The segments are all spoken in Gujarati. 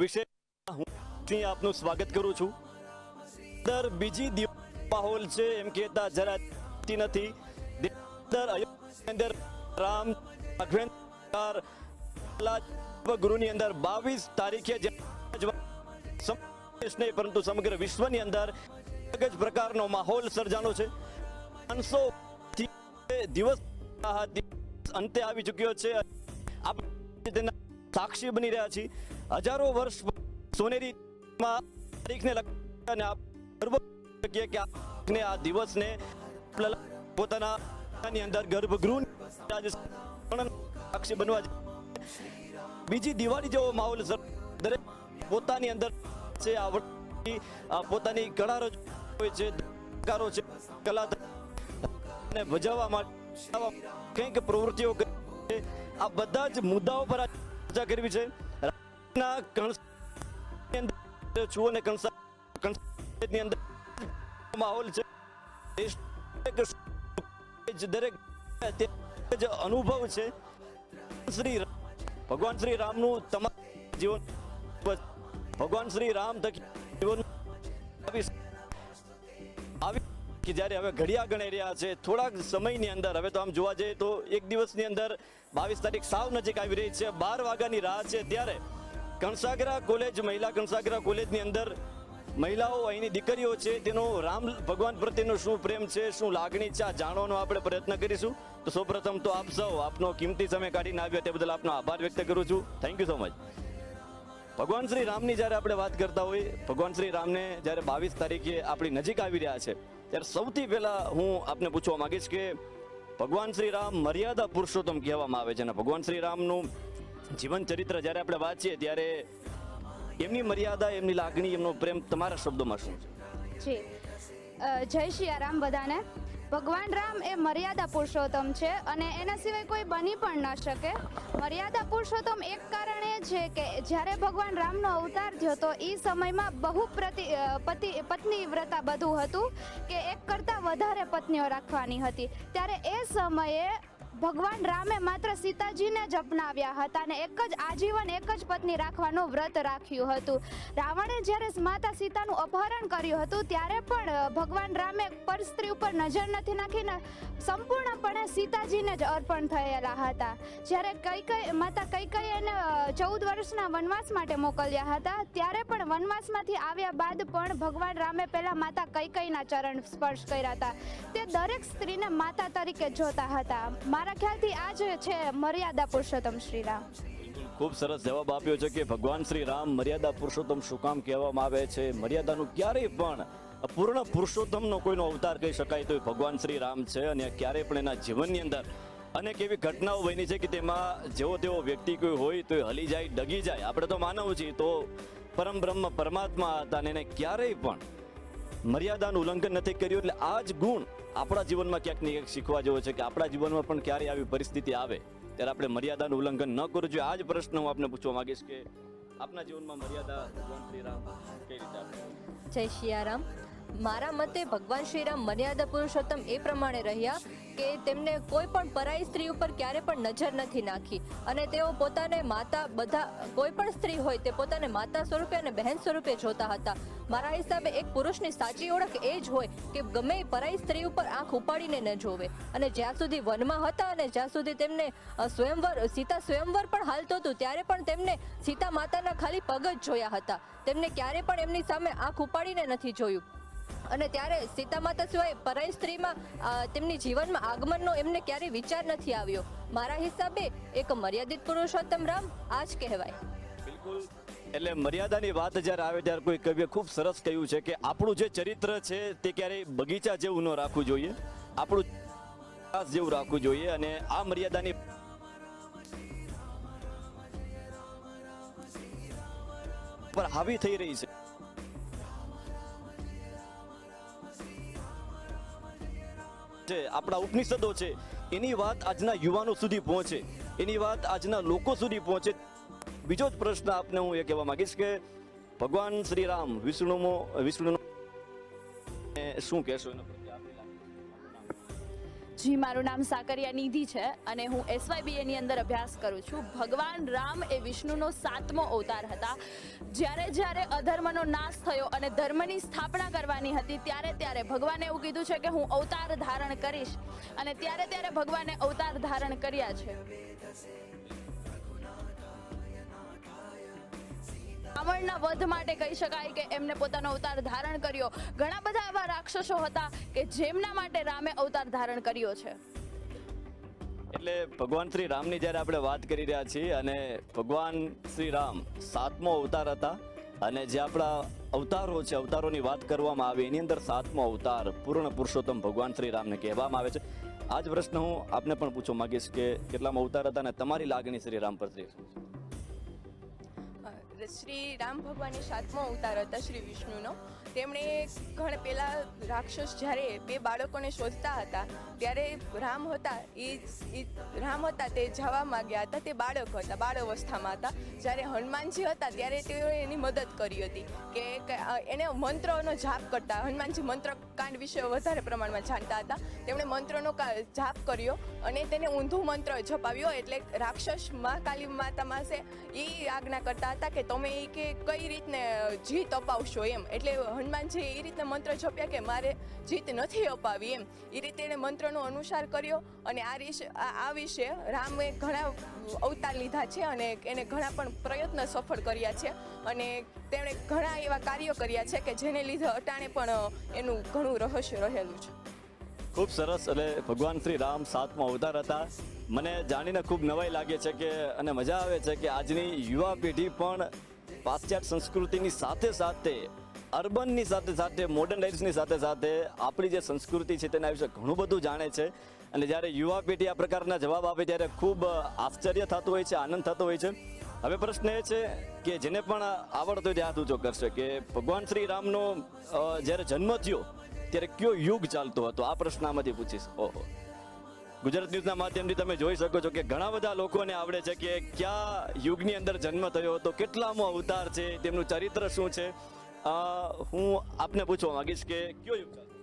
વિશે હું આપનું સ્વાગત કરું છું. દર બીજી દિવસ માહોલ છે એમ કહેતા જરા નથી. દર અંદર રામ ગુરુની અંદર બાવીસ તારીખે નહીં, પરંતુ સમગ્ર વિશ્વની અંદર અલગ જ પ્રકારનો માહોલ સર્જાનો છે. પાંચસો દિવસ અંતે આવી ચૂક્યો છે. આપણે તેના સાક્ષી બની રહ્યા છીએ. હજારો વર્ષ સોનેરી તારીખને અને શકીએ કે આપને આ દિવસને પોતાના અંદર ગર્ભગૃહ સાક્ષી બનવા બીજી દિવાળી જેવો માહોલ દરેક પોતાની અંદર છે, આ પોતાની કળા રજૂ હોય છે કલાકારો છે, કલા ને ભજવવા માટે કંઈક પ્રવૃત્તિઓ કરી આ બધા જ મુદ્દાઓ પર ચર્ચા કરવી છે. રાજ્યના કણસાની છું અને કંસા કણસાની અંદર માહોલ છે દરેક જ અનુભવ છે શ્રી ભગવાન શ્રી રામનું તમામ જીવન ભગવાન શ્રી રામ થકી જીવન આવી કે જ્યારે હવે ઘડિયા ગણાઈ રહ્યા છે થોડાક સમયની અંદર હવે તો આમ જોવા જઈએ તો એક દિવસની અંદર બાવીસ તારીખ સાવ નજીક આવી રહી છે બાર વાગ્યાની રાહ છે ત્યારે કણસાગરા કોલેજ, મહિલા કણસાગરા કોલેજની અંદર મહિલાઓ અહીંની દીકરીઓ છે. તેનો રામ ભગવાન પ્રત્યેનો શું પ્રેમ છે, શું લાગણી છે, આ જાણવાનો આપણે પ્રયત્ન કરીશું. તો સૌપ્રથમ તો આપ સૌ આપનો કિંમતી સમય કાઢીને આવ્યો તે બદલ આપનો આભાર વ્યક્ત કરું છું. થેન્ક યુ સો મચ ભગવાન શ્રી રામની જ્યારે આપણે વાત કરતા હોઈએ ભગવાન શ્રી રામને જ્યારે બાવીસ તારીખે આપણી નજીક આવી રહ્યા છે, ત્યારે સૌથી પહેલાં હું આપને પૂછવા માગીશ કે ભગવાન શ્રી રામ મર્યાદા પુરુષોત્તમ કહેવામાં આવે છે અને ભગવાન શ્રી રામનું જીવન ચરિત્ર જ્યારે આપણે વાંચીએ ત્યારે એમની મર્યાદા, એમની લાગણી, એમનો પ્રેમ તમારા શબ્દોમાં શું છે? જય સિયારામ બધાને. ભગવાન રામ એ મર્યાદા પુરુષોત્તમ છે અને એના સિવાય કોઈ બની પણ ન શકે. મર્યાદા પુરુષોત્તમ એક કારણ એ છે કે જ્યારે ભગવાન રામનો અવતાર થયો તો એ સમયમાં બહુ પ્રતિ પતિ પત્ની વ્રતા બધું હતું કે એક કરતાં વધારે પત્નીઓ રાખવાની હતી. ત્યારે એ સમયે ભગવાન રામે માત્ર સીતાજીને જ અપનાવ્યા હતા અને એક જ આજીવન એક જ પત્ની રાખવાનું વ્રત રાખ્યું હતું. રાવણે જ્યારે માતા સીતાનું અપહરણ કર્યું હતું, ત્યારે પણ ભગવાન રામે પર સ્ત્રી ઉપર નજર નથી નાખીને સંપૂર્ણપણે સીતાજીને જ અર્પણ થયેલા હતા. જ્યારે કઈ કઈ, માતા કઈ કઈ એને ચૌદ વર્ષના વનવાસ માટે મોકલ્યા હતા, ત્યારે પણ વનવાસમાંથી આવ્યા બાદ પણ ભગવાન રામે પહેલા માતા કઈ કઈના ચરણ સ્પર્શ કર્યા હતા. તે દરેક સ્ત્રીને માતા તરીકે જોતા હતા. મારા ખ્યાલથી આ જ છે મર્યાદા પુરુષોત્તમ શ્રીરામ ખૂબ સરસ જવાબ આપ્યો છે કે ભગવાન શ્રી રામ મર્યાદા પુરુષોત્તમ શું કામ કહેવામાં આવે છે? મર્યાદાનું ક્યારેય પણ પૂર્ણ પુરુષોત્તમનો કોઈનો અવતાર કહી શકાય તો ભગવાન શ્રી રામ છે અને ક્યારેય પણ એના જીવનની અંદર અનેક એવી ઘટનાઓ બની છે કે તેમાં જેવો તેવો વ્યક્તિ કોઈ હોય તો એ હલી જાય, ડગી જાય. આપણે તો માનવ છીએ તો પરમ બ્રહ્મ પરમાત્મા હતા અને એને ક્યારેય પણ મર્યાદાનું ઉલ્લંઘન નથી કર્યું એટલે આ જ ગુણ આપણા જીવનમાં ક્યાંક ને ક્યાંક શીખવા જેવો છે કે આપણા જીવનમાં પણ ક્યારે આવી પરિસ્થિતિ આવે, ત્યારે આપણે મર્યાદાનું ઉલ્લંઘન ન કરવું જોઈએ. આ જ પ્રશ્ન હું આપને પૂછવા માંગીશ કે આપના જીવનમાં મર્યાદા કઈ રીતે જય શિયારામ. મારા મતે ભગવાન શ્રીરામ મર્યાદા પુરુષોત્તમ એ પ્રમાણે રહ્યા કે તેમને કોઈ પણ પરાઈ સ્ત્રી ઉપર ક્યારે પણ નજર નથી નાખી. અને તેઓ પોતાને માતા બધા, કોઈ પણ સ્ત્રી હોય તે પોતાને માતા સ્વરૂપે અને બહેન સ્વરૂપે જોતા હતા. મારા હિસાબે એક પુરુષની સાચી ઓળખ એ જ હોય કે ગમે પરાઈ સ્ત્રી ઉપર આંખ ઉપાડીને ન જોવે. અને જ્યાં સુધી વનમાં હતા અને જ્યાં સુધી તેમને સ્વયંવર, સીતા સ્વયંવર પણ હાલતું હતું, ત્યારે પણ તેમને સીતા માતાના ખાલી પગ જ જોયા હતા. તેમને ક્યારે પણ એમની સામે આંખ ઉપાડીને નથી જોયું. અને ત્યારે સીતા માતા સિવાય પરાઈ સ્ત્રીમાં તેમની જીવનમાં આગમનનો એમને ક્યારેય વિચાર નથી આવ્યો. મારા હિસાબે એક મર્યાદિત પુરુષોત્તમ રામ આ જ કહેવાય. એટલે મર્યાદાની વાત જ્યારે આવે ત્યારે કોઈ કવિએ ખૂબ સરસ કહ્યું છે કે આપણું જે ચરિત્ર છે તે ક્યારેય બગીચા જેવું ન રાખવું જોઈએ. આપણું જેવું રાખવું જોઈએ અને આ મર્યાદાની પર હાવી થઈ રહી છે. છે આપણા ઉપનિષદો છે. એની વાત આજના યુવાનો સુધી પહોંચે. એની વાત આજના લોકો સુધી પહોંચે. બીજો જ પ્રશ્ન આપને હું એ કહેવા માંગીશ કે ભગવાન શ્રી રામ વિષ્ણુમો વિષ્ણુનો શું કહેશો એના? જી, મારું નામ સાકરિયા નિધિ છે અને હું એસવાયબીએ ની અંદર અભ્યાસ કરું છું. ભગવાન રામ એ વિષ્ણુનો સાતમો અવતાર હતા. જ્યારે જ્યારે અધર્મનો નાશ થયો અને ધર્મની સ્થાપના કરવાની હતી, ત્યારે ત્યારે ભગવાને એવું કીધું છે કે હું અવતાર ધારણ કરીશ. અને ત્યારે ત્યારે ભગવાને અવતાર ધારણ કર્યા છે. રાવણના વધ માટે કહી શકાય કે એમને પોતાનો અવતાર ધારણ કર્યો. ઘણા બધા એવા રાક્ષસો હતા કે જેમના માટે રામે અવતાર ધારણ કર્યો છે. એટલે ભગવાન શ્રી રામની જ્યારે આપણે વાત કરી રહ્યા છીએ અને ભગવાન શ્રી રામ સાતમો અવતાર હતા અને જે આપણા અવતારો છે અવતારોની વાત કરવામાં આવે એની અંદર સાતમો અવતાર પૂર્ણ પુરુષોત્તમ ભગવાન શ્રી રામને કહેવામાં આવે છે. આ જ પ્રશ્ન હું આપને પણ પૂછવા માંગીશ કે કેટલામાં અવતાર હતા અને તમારી લાગણી શ્રી રામ પ્રત્યે શું છે? અ, શ્રી રામ ભગવાનની સાતમો અવતાર હતા શ્રી વિષ્ણુનો. તેમણે ઘણ પહેલાં રાક્ષસ જ્યારે બે બાળકોને શોધતા હતા ત્યારે રામ હતા એ રામ હતા તે જવા માગ્યા હતા તે બાળક હતા બાળ અવસ્થામાં હતા. જ્યારે હનુમાનજી હતા ત્યારે તેઓએ એની મદદ કરી હતી કે, એને મંત્રનો જાપ કરતા. હનુમાનજી મંત્રકાંડ વિશે વધારે પ્રમાણમાં જાણતા હતા. તેમણે મંત્રોનો જાપ કર્યો અને તેને ઊંધું મંત્ર જપાવ્યો એટલે રાક્ષસ મહાકાલી માતા માસે એ આજ્ઞા કરતા હતા કે તમે એ કે કઈ રીતને જીત અપાવશો એમ. એટલે હનુમાનજી એ રીતના મંત્ર જપ્યા કે મારે જીત નથી અપાવી એમ. એ રીતે એણે મંત્રનો અનુસાર કર્યો અને આ રીશે આ વિશે રામે ઘણા અવતાર લીધા છે અને એને ઘણા પણ પ્રયત્ન સફળ કર્યા છે. અને તેમણે ઘણા એવા કાર્યો કર્યા છે કે જેને લીધે અટાણે પણ એનું ઘણું રહસ્ય રહેલું છે. ખૂબ સરસ એટલે ભગવાન શ્રી રામ સાતમો અવતાર હતા. મને જાણીને ખૂબ નવાઈ લાગે છે કે, અને મજા આવે છે કે આજની યુવા પેઢી પણ પાશ્ચાત્ય સંસ્કૃતિની સાથે સાથે અર્બનની સાથે સાથે મોડર્ન લાઈફ્સની સાથે સાથે આપણી જે સંસ્કૃતિ છે તેના વિશે ઘણું બધું જાણે છે. અને જ્યારે યુવા પેઢી આ પ્રકારના જવાબ આપે ત્યારે ખૂબ આશ્ચર્ય થતું હોય છે, આનંદ થતો હોય છે. હવે પ્રશ્ન એ છે કે જેને પણ આવડતો હોય તે હાથ ઊંચો કરશે કે ભગવાન શ્રી રામનો જ્યારે જન્મ થયો ત્યારે કયો યુગ ચાલતો હતો? આ પ્રશ્ન આમાંથી પૂછીશ. ઓહો. ગુજરાત ન્યૂઝના માધ્યમથી તમે જોઈ શકો છો કે ઘણા બધા લોકોને આવડે છે કે કયા યુગની અંદર જન્મ થયો હતો, કેટલામો અવતાર છે, તેમનું ચરિત્ર શું છે હું આપને પૂછવા માંગીશ કે કયો યુગ ચાલતો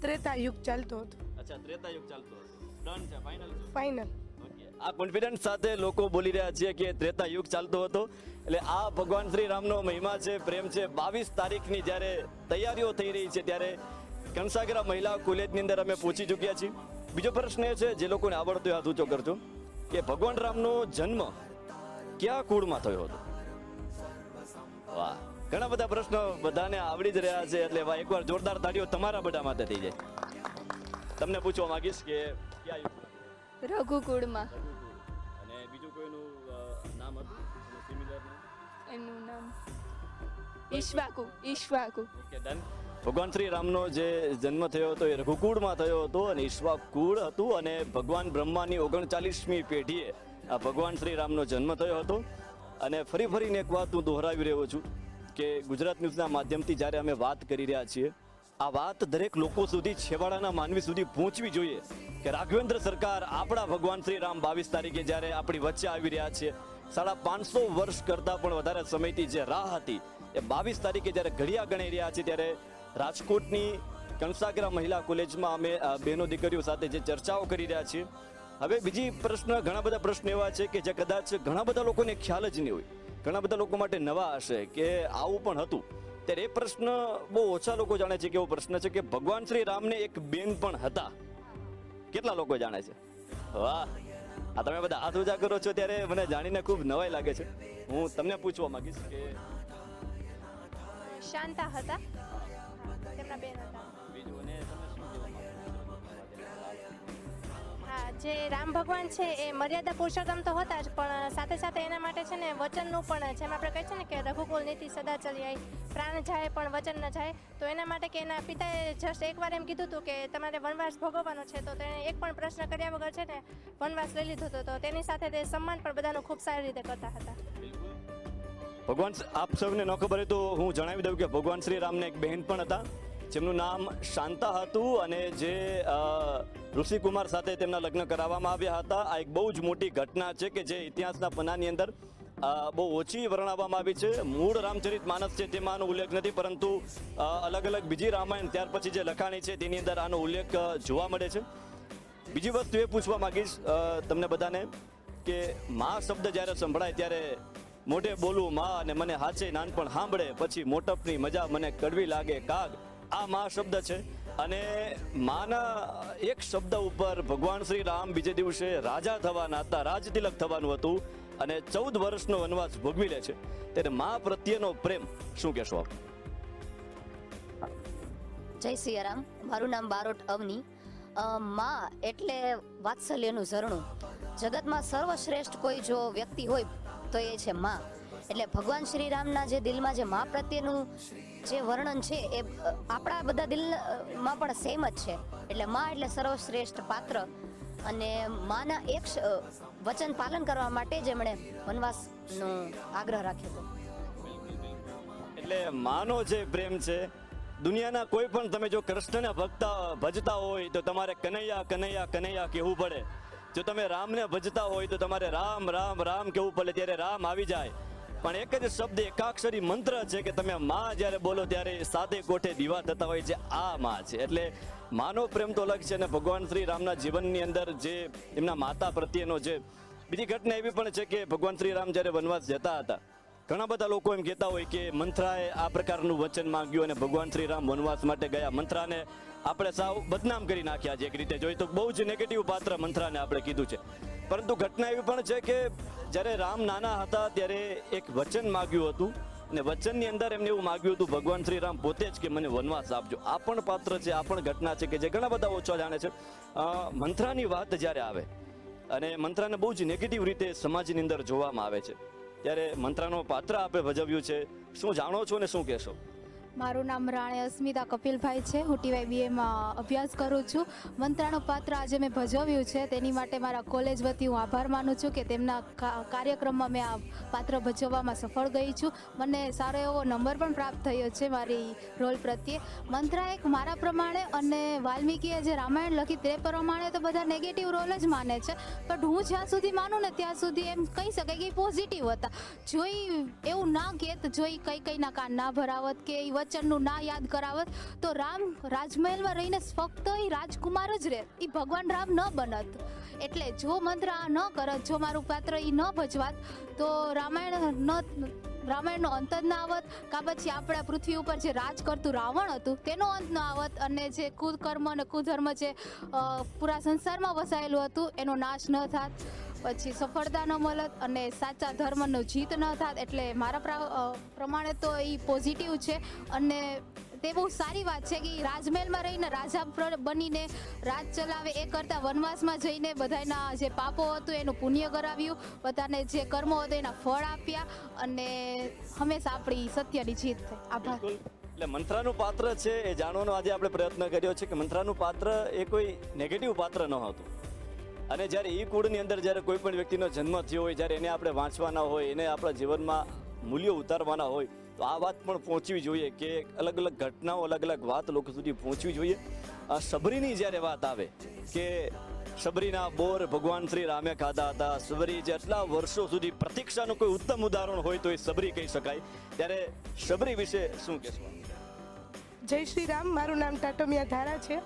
ત્રેતા યુગ ચાલતો હતો. અચ્છા ત્રેતા યુગ ચાલતો હતો. ડન છે ફાઇનલ છે? ફાઇનલ આ કોન્ફિડન્સ સાથે લોકો બોલી રહ્યા છે કે ત્રેતા યુગ ચાલતો હતો. એટલે આ ભગવાન શ્રી રામનો મહિમા છે પ્રેમ છે. બાવીસ તારીખની જ્યારે તૈયારીઓ થઈ રહી છે ત્યારે કંસાગરા મહિલા કોલેજની અંદર અમે પહોંચી ચૂક્યા છીએ. બીજો પ્રશ્ન એ છે જે લોકોને આવડતો હાથ ઊંચો કરજો કે ભગવાન રામનો જન્મ કયા કુળમાં થયો હતો? વાહ. ઘણા બધા પ્રશ્નો બધાને આવડી જ રહ્યા છે એટલે એકવાર જોરદાર તાળીઓ તમારા બધા માટે થઈ જાય. તમને પૂછવા માંગીશ કે કયા યુગ રઘુકુળમાં. અને બીજું કોઈનું નામ હતું? સિમિલર એનું નામ? ઈશ્વાકુ ઈશ્વાકુ. ઓકે ડન ભગવાન શ્રી રામનો જે જન્મ થયો હતો એ રઘુકુળમાં થયો હતો અને ઈશ્વાકુળ હતું અને ભગવાન બ્રહ્માની ઓગણચાલીસમી પેઢીએ આ ભગવાન શ્રી રામનો જન્મ થયો હતો. અને ફરી ફરીને એક વાત હું દોહરાવી રહ્યો છું. કે ગુજરાત ન્યૂઝના માધ્યમથી જ્યારે અમે વાત કરી રહ્યા છીએ, આ વાત દરેક લોકો સુધી, છેવાડાના માનવી સુધી પહોંચવી જોઈએ કે રાઘવેન્દ્ર સરકાર આપણા ભગવાન શ્રી રામ બાવીસ તારીખે જ્યારે આપણી વચ્ચે આવી રહ્યા છે, સાડા પાંચસો વર્ષ કરતાં પણ વધારે સમયથી જે રાહ હતી, એ બાવીસ તારીખે જ્યારે ઘડિયા ગણાઈ રહ્યા છે, ત્યારે રાજકોટની કણસાગરા મહિલા કોલેજમાં અમે બહેનો દીકરીઓ સાથે જે ચર્ચાઓ કરી રહ્યા છીએ. હવે બીજી પ્રશ્ન, ઘણા બધા પ્રશ્ન એવા છે કે જે કદાચ ઘણા બધા લોકોને ખ્યાલ જ નહીં હોય. ઘણા બધા લોકો માટે નવા હશે કે આવું પણ હતું. ત્યારે એ પ્રશ્ન બહુ ઓછા લોકો જાણે છે કે એવો પ્રશ્ન છે કે ભગવાન શ્રી રામને એક બેન પણ હતા. કેટલા લોકો જાણે છે? વાહ. આ તમે બધા હાથ ઉજા કરો છો ત્યારે મને જાણીને ખૂબ નવાઈ લાગે છે. હું તમને પૂછવા માંગીશ કે શાંતા હતા? તેમના બેન હતા. જે રામ ભગવાન છે એ મર્યાદા પુરુષોત્તમ તો હતા જ, પણ સાથે સાથે એના માટે છે ને વચનનું પણ, જેમ આપણે કહીએ છીએ ને કે રઘુકુલ નીતિ સદા ચલી આવી પ્રાણ જાય પણ વચન ન જાય, તો એના માટે કે એના પિતાએ જસ્ટ એકવાર એમ કીધું હતું કે તમારે વનવાસ ભોગવવાનો છે, તો તેણે એક પણ પ્રશ્ન કર્યા વગર છે ને વનવાસ લઈ લીધો હતો, તો તેની સાથે તે સન્માન પણ બધાનું ખૂબ સારી રીતે કરતા હતા. ભગવાન, આપ સૌને ન ખબર હોય તો હું જણાવી દઉં કે ભગવાન શ્રી રામને એક બહેન પણ હતા. જેમનું નામ શાંતા હતું અને જે ઋષિકુમાર સાથે તેમના લગ્ન કરાવવામાં આવ્યા હતા. આ એક બહુ જ મોટી ઘટના છે કે જે ઇતિહાસના પન્નાની અંદર બહુ ઓછી વર્ણવવામાં આવી છે. મૂળ રામચરિત માનસ છે તેમાં આનો ઉલ્લેખ નથી, પરંતુ અલગ અલગ બીજી રામાયણ ત્યાર પછી જે લખાણી છે તેની અંદર આનો ઉલ્લેખ જોવા મળે છે. બીજી વસ્તુ એ પૂછવા માંગીશ તમને બધાને કે મા શબ્દ જ્યારે સંભળાય ત્યારે મોઢે બોલવું મા અને મને હાચે નાનપણ સાંભળે પછી મોટપની મજા મને કડવી લાગે, કાગ આ મા શબ્દ છે. અને માના એક શબ્દ ઉપર ભગવાન શ્રી રામ બીજે દિવસે રાજા થવાના હતા રાજતિલક થવાનું હતું અને ચૌદ વર્ષનો વનવાસ ભોગવી લે છે. ત્યારે મા પ્રત્યેનો પ્રેમ શું કહેશો આપ? જય સિયારામ. મારું નામ બારોટ અવની. મા એટલે વાત્સલ્યનું ઝરણું. જગતમાં સર્વશ્રેષ્ઠ કોઈ જો વ્યક્તિ હોય તો એ છે માં. એટલે ભગવાન શ્રી રામના જે દિલમાં જે મા પ્રત્યેનું જે વર્ણન છે એ આપણા બધા દિલમાં પણ સેમ જ છે. એટલે મા એટલે સર્વશ્રેષ્ઠ પાત્ર અને માના એક વચન પાલન કરવા માટે જ એમણે વનવાસનો આગ્રહ રાખ્યો હતો. એટલે માનો જે પ્રેમ છે, દુનિયાના કોઈ પણ તમે જો કૃષ્ણને ભક્તા, ભજતા હોય તો તમારે કનૈયા કનૈયા કનૈયા કહેવું પડે. જો તમે રામને ભજતા હોય તો તમારે રામ રામ રામ કહેવું પડે. ત્યારે રામ આવી જાય. પણ એક જ શબ્દ એકાક્ષરી મંત્ર છે કે તમે માં જ્યારે બોલો ત્યારે સાતે કોઠે દીવા થતા હોય છે. આ માં છે. એટલે માનો પ્રેમ તો અલગ છે અને ભગવાન શ્રી રામના જીવનની અંદર જે એમના માતા પ્રત્યેનો જે બીજી ઘટના એવી પણ છે કે ભગવાન શ્રી રામ જ્યારે વનવાસ જતા હતા, ઘણા બધા લોકો એમ કહેતા હોય કે મંથરાએ આ પ્રકારનું વચન માંગ્યું અને ભગવાન શ્રી રામ વનવાસ માટે ગયા. મંથરાને આપણે સાવ બદનામ કરી નાખ્યા છે એક રીતે. જોઈએ તો બહુ જ નેગેટિવ પાત્ર મંથરાને આપણે કીધું છે. પરંતુ ઘટના એવી પણ છે કે જ્યારે રામ નાના હતા ત્યારે એક વચન માગ્યું હતું અને વચનની અંદર એમને એવું માગ્યું હતું, ભગવાન શ્રી રામ પોતે જ કે મને વનવાસ આપજો. આ પણ પાત્ર છે, આ પણ ઘટના છે કે જે ઘણા બધા ઓછા જાણે છે. મંત્રાની વાત જ્યારે આવે અને મંત્રાને બહુ જ નેગેટિવ રીતે સમાજની અંદર જોવામાં આવે છે, ત્યારે મંત્રાનો પાત્ર આપે ભજવ્યું છે. શું જાણો છો ને શું કહેશો? મારું નામ રાણે અસ્મિતા કપિલભાઈ છે. હું ટીવાય બીએમાં અભ્યાસ કરું છું. મંત્રાનું પાત્ર આજે મેં ભજવ્યું છે. તેની માટે મારા કોલેજ વતી હું આભાર માનું છું કે તેમના કા- કાર્યક્રમમાં મેં આ પાત્ર ભજવવામાં સફળ ગઈ છું. મને સારો એવો નંબર પણ પ્રાપ્ત થયો છે મારી રોલ પ્રત્યે. મંત્રા એક મારા પ્રમાણે અને વાલ્મીકીએ જે રામાયણ લખી તે પ્રમાણે તો બધા નેગેટિવ રોલ જ માને છે. બટ હું જ્યાં સુધી માનું ને ત્યાં સુધી એમ કહી શકાય કે પોઝિટિવ હતા. જોઈ એવું ના કહેત, જોઈ કઈ કઈના કાન ના ભરાવત કે એ વચનનું ના યાદ કરાવત, તો રામ રાજમહેલમાં રહીને ફક્ત એ રાજકુમાર જ રહે એ ભગવાન રામ ન બનત. એટલે જો મંત્ર આ ન કરત, જો મારું પાત્ર એ ન ભજવાત, તો રામાયણ ન, રામાયણનો અંત જ ના આવત. કા પછી આપણા પૃથ્વી ઉપર જે રાજ કરતું રાવણ હતું, તેનો અંત ન આવત. અને જે કુદકર્મ અને કુધર્મ જે પૂરા સંસારમાં વસાયેલું હતું, એનો નાશ ન થાત. પછી સફળતા ન મળત અને સાચા ધર્મનો જીત ન થાત એટલે મારા પ્રા- પ્રમાણે તો એ પોઝિટિવ છે. અને તે બહુ સારી વાત છે કે રાજમહેલમાં રહીને રાજા બનીને રાજ ચલાવે એ કરતાં વનવાસમાં જઈને બધાના જે પાપો હતું એનું પુણ્ય કરાવ્યું. બધાને જે કર્મો હતું એના ફળ આપ્યા અને હંમેશા આપણી સત્યની જીત થઈ. આભાર. એટલે મંત્રાનું પાત્ર છે એ જાણવાનો આજે આપણે પ્રયત્ન કર્યો છે કે મંત્રાનું પાત્ર એ કોઈ નેગેટિવ પાત્ર ન હતું. અને જ્યારે એ કુળની અંદર જ્યારે કોઈ પણ વ્યક્તિનો જન્મ થયો હોય, જ્યારે એને આપણે વાંચવાના હોય, એને આપણા જીવનમાં મૂલ્યો ઉતારવાના હોય, તો આ વાત પણ પહોંચવી જોઈએ કે અલગ અલગ ઘટનાઓ અલગ અલગ વાત લોકો સુધી પહોંચવી જોઈએ. આ સબરીની જ્યારે વાત આવે કે સબરીના બોર ભગવાન શ્રી રામે ખાધા હતા, સબરી જેટલા વર્ષો સુધી પ્રતીક્ષાનું કોઈ ઉત્તમ ઉદાહરણ હોય તો એ સબરી કહી શકાય. ત્યારે સબરી વિશે શું કહેશું? જય શ્રી રામ, મારું નામ ટાટોમિયા ધારા છે.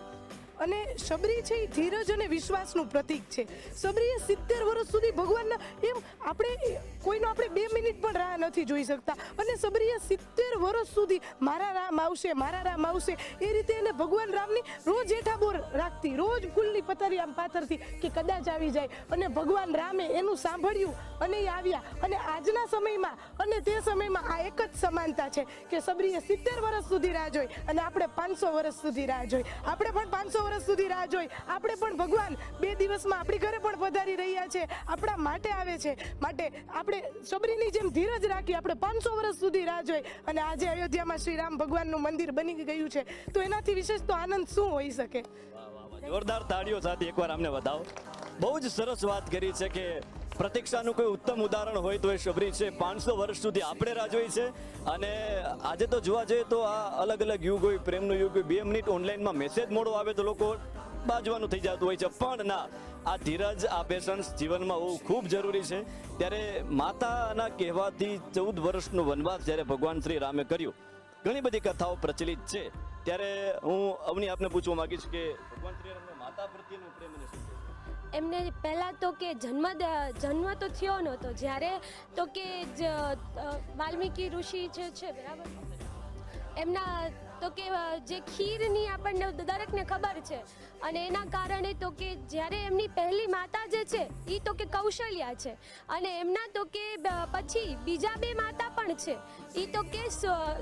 અને શબરી છે એ ધીરજ અને વિશ્વાસનું પ્રતીક છે. સબરીએ સિત્તેર વર્ષ સુધી ભગવાનના એમ આપણે કોઈનો આપણે બે મિનિટ પણ રાહ નથી જોઈ શકતા. અને સબરીએ સિત્તેર વર્ષ સુધી મારા રામ આવશે, મારા રામ આવશે, એ રીતે એને ભગવાન રામની રોજ એઠા બોર રાખતી, રોજ ફૂલની પથારી આમ પાથરતી કે કદાચ આવી જાય. અને ભગવાન રામે એનું સાંભળ્યું અને એ આવ્યા. અને આજના સમયમાં અને તે સમયમાં આ એક જ સમાનતા છે કે સબરીએ સિત્તેર વર્ષ સુધી રાહ જોઈ અને આપણે પાંચસો વર્ષ સુધી રાહ જોઈ. આપણે પણ પાંચસો વર્ષ સુધી રાહ જોઈ. આપણે પણ ભગવાન બે દિવસમાં આપણી ઘરે પણ પધારી રહ્યા છે. આપણા માટે આવે છે. માટે આપણે સબરીની જેમ ધીરજ રાખી આપણે પાંચસો વર્ષ સુધી રાહ જોઈ. અને આજે અયોધ્યામાં શ્રી રામ ભગવાનનું મંદિર બની ગયું છે. તો એનાથી વિશેષ તો આનંદ શું હોઈ શકે? જોરદાર તાળીઓ સાથે એકવાર અમને વધાવો. બહુ જ સરસ વાત કરી છે કે પ્રતીક્ષાનું કોઈ ઉત્તમ ઉદાહરણ હોય તો એ શબરી છે. પાંચસો વર્ષ સુધી આપણે રાહ જોઈ છે. અને આજે તો જોવા જઈએ તો આ અલગ અલગ યુગ હોય, પ્રેમનો યુગ હોય. બે મિનિટ ઓનલાઈનમાં મેસેજ મોડો આવે તો લોકો બાજવાનું થઈ જતું હોય છે. પણ ના, આ ધીરજ, આ પેશન્સ જીવનમાં હોવું ખૂબ જરૂરી છે. ત્યારે માતાના કહેવાથી ચૌદ વર્ષનો વનવાસ જ્યારે ભગવાન શ્રી રામે કર્યું, ઘણી બધી કથાઓ પ્રચલિત છે. ત્યારે હું અવની આપને પૂછવા માંગીશ કે ભગવાન શ્રી રામનો માતા પ્રત્યેનો પ્રેમ? એમને પહેલાં તો કે જન્મ જન્મ તો થયો નહોતો, જ્યારે તો કે જ વાલ્મીકિ ઋષિ જે છે, બરાબર? એમના તો કે જે ખીરની આપણને દરેકને ખબર છે, અને એના કારણે તો કે જ્યારે એમની પહેલી માતા જે છે એ તો કે કૌશલ્યા છે, અને એમના તો કે પછી બીજા બે માતા પણ છે એ તો કે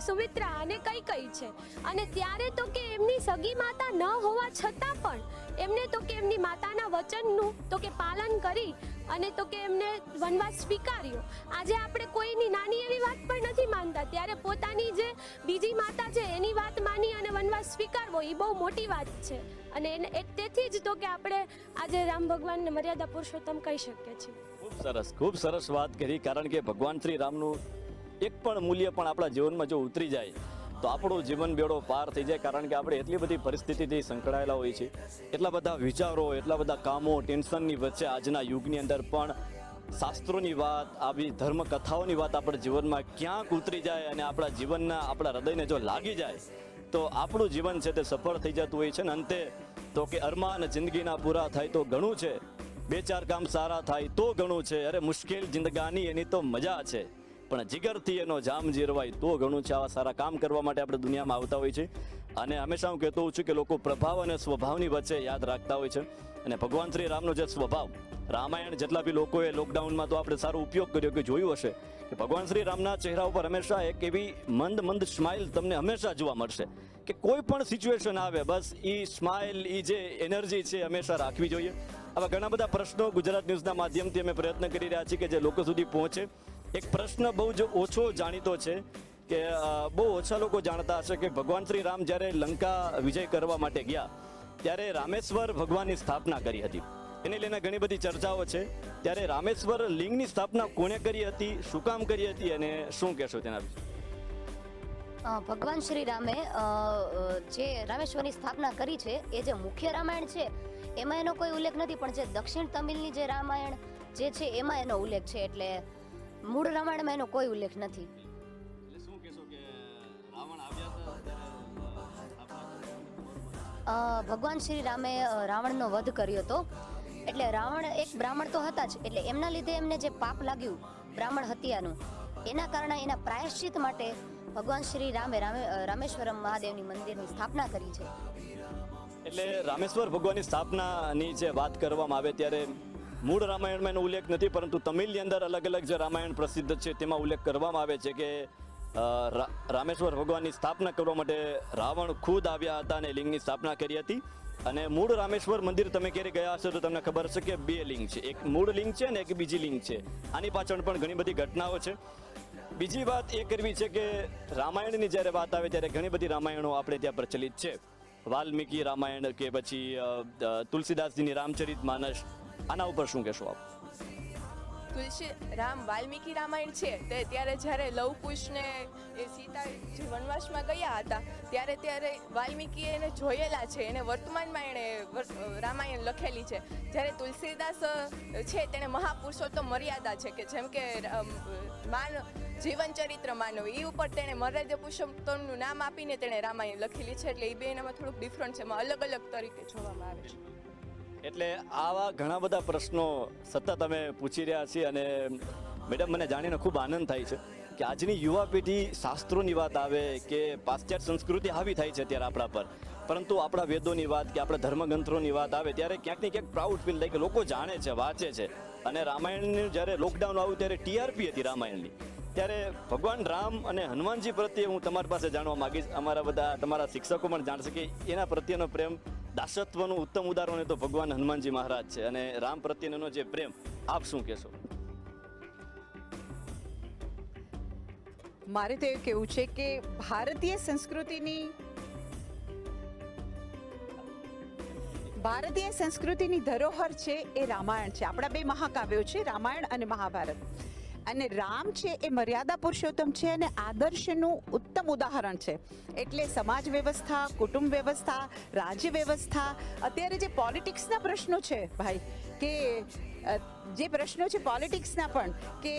સુમિત્રા અને કઈ કઈ છે, અને ત્યારે તો કે એમની સગી માતા ન હોવા છતાં પણ એમને તો કે એમની માતાના વચનનું તો કે પાલન કરી અને તો કે એમને વનવાસ સ્વીકાર્યો. આજે આપણે કોઈની નાની એવી વાત પણ નથી માનતા. ત્યારે પોતાની જે બીજી માતા છે, એની વાત માની અને વનવાસ સ્વીકારવો એ બહુ મોટી વાત છે. અને એને તેથી જ તો કે આપણે આજે રામ ભગવાનને મર્યાદા પુરુષોત્તમ કહી શકીએ છીએ. ખૂબ સરસ ખૂબ સરસ વાત કરી. કારણ કે ભગવાન શ્રી રામનું એક પણ મૂલ્ય પણ આપણા જીવનમાં જો ઉતરી જાય તો આપણું જીવન બેડો પાર થઈ જાય કારણ કે આપણે એટલી બધી પરિસ્થિતિથી સંકળાયેલા હોય છે એટલા બધા વિચારો, એટલા બધા કામો, ટેન્શનની વચ્ચે આજના યુગની અંદર પણ શાસ્ત્રોની વાત, આવી ધર્મ કથાઓની વાત આપણા જીવનમાં ક્યાંક ઉતરી જાય અને આપણા જીવનના, આપણા હૃદયને જો લાગી જાય, તો આપણું જીવન છે તે સફળ થઈ જતું હોય છે ને અંતે તો કે અરમાન જિંદગીના પૂરા થાય તો ઘણું છે. બે ચાર કામ સારા થાય તો ઘણું છે. અરે મુશ્કેલ જિંદગાની એની તો મજા છે. પણ જીગરથી એનો જામ જીરવાય તો ઘણું છે. આવા સારા કામ કરવા માટે આપણે દુનિયામાં આવતા હોય છે. અને હંમેશા હું કહેતો હોઉં છું કે લોકો પ્રભાવ અને સ્વભાવની વચ્ચે યાદ રાખતા હોય છે. અને ભગવાન શ્રી રામનો જે સ્વભાવ, રામાયણ જેટલા બી લોકોએ લોકડાઉનમાં તો આપણે સારો ઉપયોગ કર્યો કે જોયું હશે કે ભગવાન શ્રી રામના ચહેરા ઉપર હંમેશા એક એવી મંદ મંદ સ્માઇલ તમને હંમેશા જોવા મળશે. કે કોઈ પણ સિચ્યુએશન આવે, બસ એ સ્માઇલ એ જે એનર્જી છે હંમેશા રાખવી જોઈએ. આવા ઘણા બધા પ્રશ્નો ગુજરાત ન્યૂઝના માધ્યમથી અમે પ્રયત્ન કરી રહ્યા છીએ કે જે લોકો સુધી પહોંચે. એક પ્રશ્ન બહુ જ ઓછો જાણીતો છે કે બહુ ઓછા લોકો જાણતા હશે કે ભગવાન શ્રી રામ જ્યારે લંકા વિજય કરવા માટે ગયા, ત્યારે રામેશ્વર ભગવાનની સ્થાપના કરી હતી. એને લઈને ઘણી બધી ચર્ચાઓ છે. ત્યારે રામેશ્વર લિંગની સ્થાપના કોણે કરી હતી, શું કામ કરી હતી અને શું કહેશો તેના વિશે? ભગવાન શ્રી રામે જે રામેશ્વરની સ્થાપના કરી છે, એ જે મુખ્ય રામાયણ છે, એમાં એનો કોઈ ઉલ્લેખ નથી, પણ જે દક્ષિણ તમિલની જે રામાયણ જે છે, એમાં એનો ઉલ્લેખ છે. એટલે મૂળ રામાયણમાં એનો કોઈ ઉલ્લેખ નથી. એટલે શું કહેશો કે રાવણ આવ્યા અ, ભગવાન શ્રી રામે રાવણનો વધ કર્યો હતો. એટલે રાવણ એક બ્રાહ્મણ તો હતા જ એટલે એમના લીધે એમને જે પાપ લાગ્યું બ્રાહ્મણ હત્યાનું એના કારણે એના પ્રાયશ્ચિત માટે ભગવાન શ્રી રામે રામે રામેશ્વરમ મહાદેવની મંદિરની સ્થાપના કરી છે. એટલે રામેશ્વર ભગવાનની સ્થાપનાની જે વાત કરવામાં આવે ત્યારે મૂળ રામાયણમાં એનો ઉલ્લેખ નથી, પરંતુ તમિલની અંદર અલગ અલગ જે રામાયણ પ્રસિદ્ધ છે, તેમાં ઉલ્લેખ કરવામાં આવે છે કે રામેશ્વર ભગવાનની સ્થાપના કરવા માટે રાવણ ખુદ આવ્યા હતા અને લિંગની સ્થાપના કરી હતી. અને મૂળ રામેશ્વર મંદિર તમે ક્યારે ગયા હશો તો તમને ખબર હશે કે બે લિંગ છે. એક મૂળ લિંગ છે અને એક બીજી લિંગ છે. આની પાછળ પણ ઘણી બધી ઘટનાઓ છે. બીજી વાત એ કરવી છે કે, રામાયણની જ્યારે વાત આવે ત્યારે ઘણી બધી રામાયણો આપણે ત્યાં પ્રચલિત છે. વાલ્મીકી રામાયણ કે પછી તુલસીદાસજીની રામચરિત માનસ આના ઉપર શું કહેશો આપ? તુલસી રામ વાલ્મીકી રામાયણ છે. તે ત્યારે જ્યારે લવ ને એ સીતા જે વનવાસમાં ગયા હતા, ત્યારે ત્યારે વાલ્મીકીએ એને જોયેલા છે. એને વર્તમાનમાં એણે રામાયણ લખેલી છે. જ્યારે તુલસીદાસ છે તેણે મહાપુરુષોત્તમ મર્યાદા છે કે જેમ કે માન, જીવન ચરિત્ર માનવ એ ઉપર તેણે મર્યાદા પુરુષોત્તમનું નામ આપીને તેણે રામાયણ લખેલી છે. એટલે એ બેનામાં થોડુંક ડિફરન્ટ છે. એમાં અલગ અલગ તરીકે જોવામાં આવે છે. એટલે આવા ઘણા બધા પ્રશ્નો સતત અમે પૂછી રહ્યા છીએ અને મેડમ, મને જાણીને ખૂબ આનંદ થાય છે કે આજની યુવા પેઢી શાસ્ત્રોની વાત આવે કે પાશ્ચાત્ય સંસ્કૃતિ હાવી થાય છે અત્યારે આપણા પર. પરંતુ આપણા વેદોની વાત કે આપણા ધર્મગ્રંથોની વાત આવે ત્યારે ક્યાંક ને ક્યાંક પ્રાઉડ ફીલ થાય કે લોકો જાણે છે, વાંચે છે. અને રામાયણનું જ્યારે લોકડાઉન આવ્યું ત્યારે ટીઆરપી હતી રામાયણની. ત્યારે ભગવાન રામ અને હનુમાનજી પ્રત્યે હું તમારી પાસે જાણવા માગીશ. અમારા બધા, તમારા શિક્ષકો પણ જાણશે કે એના પ્રત્યેનો પ્રેમ દાસત્વનું ઉત્તમ ઉદાહરણ તો ભગવાન હનુમાનજી મહારાજ છે અને રામ પ્રત્યેનો જે પ્રેમ, આપ શું કહેશો? મારે તો એવું કહેવું છે કે ભારતીય સંસ્કૃતિની ભારતીય સંસ્કૃતિની ધરોહર છે એ રામાયણ છે. આપણા બે મહાકાવ્યો છે, રામાયણ અને મહાભારત. અને રામ છે એ મર્યાદા પુરુષોત્તમ છે અને આદર્શનું ઉત્તમ ઉદાહરણ છે. એટલે સમાજ વ્યવસ્થા, કુટુંબ વ્યવસ્થા, રાજ્ય વ્યવસ્થા, અત્યારે જે પોલિટિક્સના પ્રશ્નો છે ભાઈ, કે જે પ્રશ્નો છે પોલિટિક્સના પણ, કે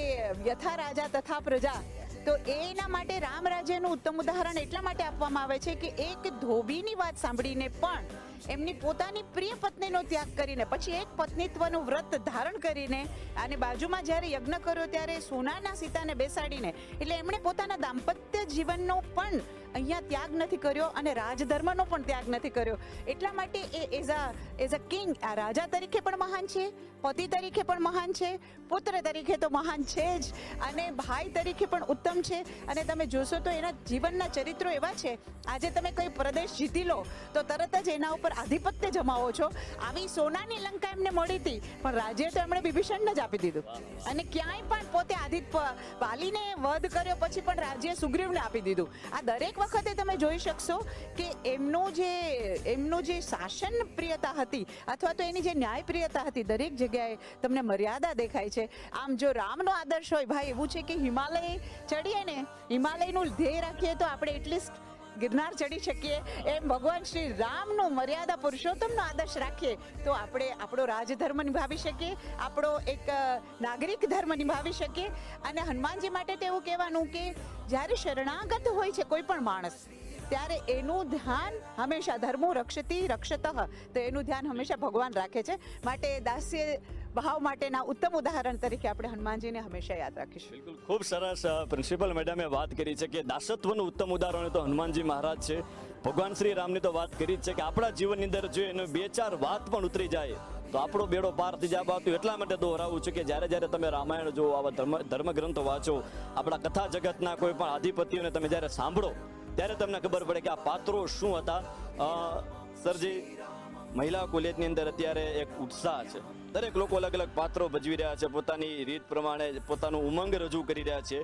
યથા રાજા તથા પ્રજા, તો એના માટે રામ રાજ્યનું ઉત્તમ ઉદાહરણ એટલા માટે આપવામાં આવે છે કે એક ધોબીની વાત સાંભળીને પણ એમની પોતાની પ્રિય પત્નીનો ત્યાગ કરીને, પછી એક પત્નીત્વનું વ્રત ધારણ કરીને અને બાજુમાં જ્યારે યજ્ઞ કર્યો ત્યારે સોનાના સીતાને બેસાડીને, એટલે એમણે પોતાના દાંપત્ય જીવનનો પણ અહીંયા ત્યાગ નથી કર્યો અને રાજધર્મનો પણ ત્યાગ નથી કર્યો. એટલા માટે એ as a as a king આ રાજા તરીકે પણ મહાન છે. પતિ તરીકે પણ મહાન છે, પુત્ર તરીકે તો મહાન છે જ અને ભાઈ તરીકે પણ ઉત્તમ છે. અને તમે જોશો તો એના જીવનના ચરિત્રો એવા છે, આજે તમે કોઈ પ્રદેશ જીતી લો, તો તરત જ એના ઉપર આધિપત્ય જમાવો છો. આવી સોનાની લંકા એમને મળી હતી, પણ રાજ્ય તો એમણે બિભીષણને જ આપી દીધું. અને ક્યાંય પણ પોતે આધિપ, વાલીને વધ કર્યો પછી પણ રાજ્ય સુગ્રીવને આપી દીધું. આ દરેક વખતે તમે જોઈ શકશો કે એમનું જે એમનું જે શાસન પ્રિયતા હતી, અથવા તો એની જે ન્યાયપ્રિયતા હતી, દરેક જગ્યાએ તમને મર્યાદા દેખાય છે. આમ જો રામનો આદર્શ હોય, ભાઈ, એવું છે કે હિમાલય ચડીએ ને, હિમાલયનું ધ્યેય રાખીએ તો આપણે એટલીસ્ટ ગિરનાર ચડી શકીએ. એમ ભગવાન શ્રી રામનો મર્યાદા પુરુષોત્તમનો આદર્શ રાખીએ તો આપણે આપણો રાજધર્મ નિભાવી શકીએ, આપણો એક નાગરિક ધર્મ નિભાવી શકીએ. અને હનુમાનજી માટે તો એવું કહેવાનું કે જ્યારે શરણાગત હોય છે કોઈ પણ માણસ ત્યારે એનું ધ્યાન હંમેશા ધર્મો રક્ષતી રક્ષત. તો એનું ધ્યાન હંમેશા ભગવાન રાખે છે. માટે દાસ્ય ભાવ માટેના ઉત્તમ ઉદાહરણ તરીકે આપણે હનુમાનજીને હંમેશા યાદ રાખીશું. બિલકુલ. ખૂબ સરસ પ્રિન્સિપલ મેડમે વાત કરી છે કે દાસત્વનું ઉત્તમ ઉદાહરણ તો હનુમાનજી મહારાજ છે. ભગવાન શ્રી રામની તો વાત કરી જ છે કે આપણા જીવનની અંદર જો એનો બે ચાર વાત પણ ઉતરી જાય, તો આપણો બેડો પાર થઈ જવા આવતું એટલા માટે દોહરાવું છું કે જ્યારે જ્યારે તમે રામાયણ જુઓ, આવા ધર્મ, ધર્મગ્રંથો વાંચો, આપણા કથા જગતના કોઈ પણ આધિપત્યોને તમે જ્યારે સાંભળો ત્યારે તમને ખબર પડે કે આ પાત્રો શું હતા? સરજી, મહિલા કોલેજની અંદર અત્યારે એક ઉત્સાહ છે. દરેક લોકો અલગ અલગ પાત્રો ભજવી રહ્યા છે, પોતાની રીત પ્રમાણે, પોતાનું ઉમંગ રજૂ કરી રહ્યા છે.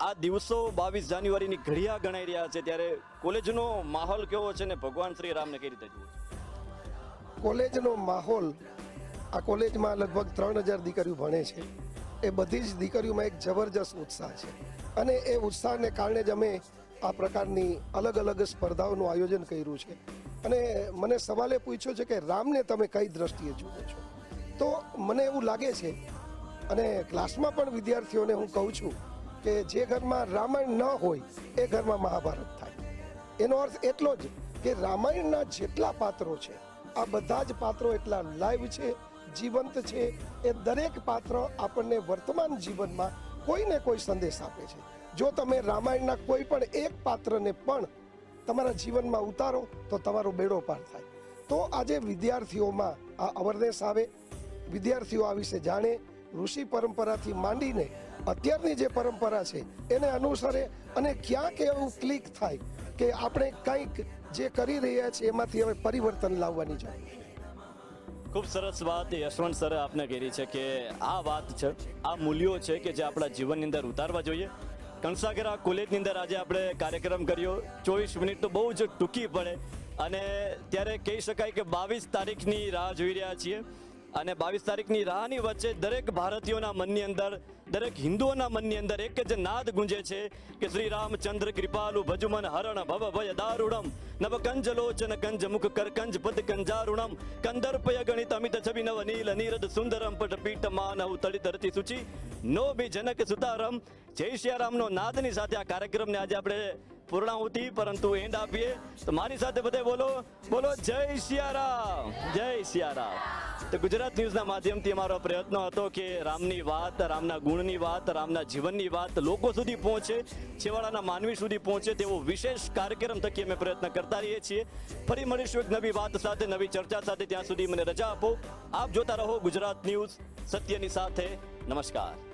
આ દિવસો બાવીસ જાન્યુઆરીની ઘડિયા ગણાઈ રહ્યા છે, ત્યારે કોલેજનો માહોલ કેવો છે ને ભગવાન શ્રી રામને કઈ રીતે જુઓ કોલેજનો માહોલ આ કોલેજમાં લગભગ ત્રણ હજાર દીકરીઓ ભણે છે. એ બધી જ દીકરીઓમાં એક જબરજસ્ત ઉત્સાહ છે. અને એ ઉત્સાહને કારણે જ અમે આ પ્રકારની અલગ અલગ સ્પર્ધાઓનું આયોજન કર્યું છે. અને મને સવાલે પૂછ્યો છે કે રામને તમે કઈ દ્રષ્ટિએ જુઓ છો? તો મને એવું લાગે છે, અને ક્લાસમાં પણ વિદ્યાર્થીઓને હું કહું છું કે જે ઘરમાં રામાયણ ન હોય, એ ઘરમાં મહાભારત થાય. એનો અર્થ એટલો જ કે રામાયણના જેટલા પાત્રો છે, આ બધા જ પાત્રો એટલા લાઈવ છે, જીવંત છે, એ દરેક પાત્ર આપણને વર્તમાન જીવનમાં કોઈને કોઈ સંદેશ આપે છે. જો તમે રામાયણના કોઈ પણ એક પાત્રને પણ તમારા જીવનમાં ઉતારો, તો તમારો બેડો પાર થાય. તો આજે વિદ્યાર્થીઓમાં આ અવરનેસ આવે, વિદ્યાર્થીઓ આ વિશે જાણે, ઋષિ પરંપરાથી માંડીને અત્યારની જે પરંપરા છે, એને અનુસરે અને ક્યાંક એવું ક્લિક થાય કે આપણે કંઈક જે કરી રહ્યા છીએ, એમાંથી હવે પરિવર્તન લાવવાની જરૂર ખૂબ સરસ વાત યશવંત સરે આપને કરી છે કે આ વાત છે, આ મૂલ્યો છે કે જે આપણા જીવનની અંદર ઉતારવા જોઈએ. કણસાગરા કોલેજની અંદર આજે આપણે કાર્યક્રમ કર્યો. ચોવીસ મિનિટ તો બહુ જ ટૂંકી પડે. અને ત્યારે કહી શકાય કે બાવીસ તારીખની રાહ જોઈ રહ્યા છીએ. અને બાવીસ તારીખની રાહની વચ્ચે દરેક ભારતીયોના મનની અંદર દરેક હિન્દુઓના મનની અંદર એક જ નાદ ગુંજે છે કે શ્રી રામચંદ્ર કૃપાલુ ભજુમન હરણ ભવ ભય દારૂણમ નવ કંજ લોચન કંજ મુખ કર કંજ પદ કંજારુણમ, કંદર્પય ગણિત અમિત છબી નવ નીલ નીરદ સુંદરમ પટ પીઠ માનવ તળી ધરતી સૂચિ, નો બી જનક સુતારમ. જય સિયારામનો નાદની સાથે આ કાર્યક્રમને આજે આપણે પૂર્ણાહુતિ, પરંતુ એન્ડ આપીએ. તો મારી સાથે બધે બોલો. બોલો, જય સિયારામ. જય સિયારામ. તો ગુજરાત ન્યૂઝના માધ્યમથી અમારો પ્રયત્ન હતો કે રામની વાત, રામના ગુણની વાત, રામના જીવનની વાત લોકો સુધી પહોંચે, છેવાડાના માનવી સુધી પહોંચે તેવો વિશેષ કાર્યક્રમ થકી અમે પ્રયત્ન કરતા રહીએ છીએ. ફરી મળીશું એક નવી વાત સાથે, નવી ચર્ચા સાથે. ત્યાં સુધી મને રજા આપો. આપ જોતા રહો ગુજરાત ન્યૂઝ સત્યની સાથે. નમસ્કાર.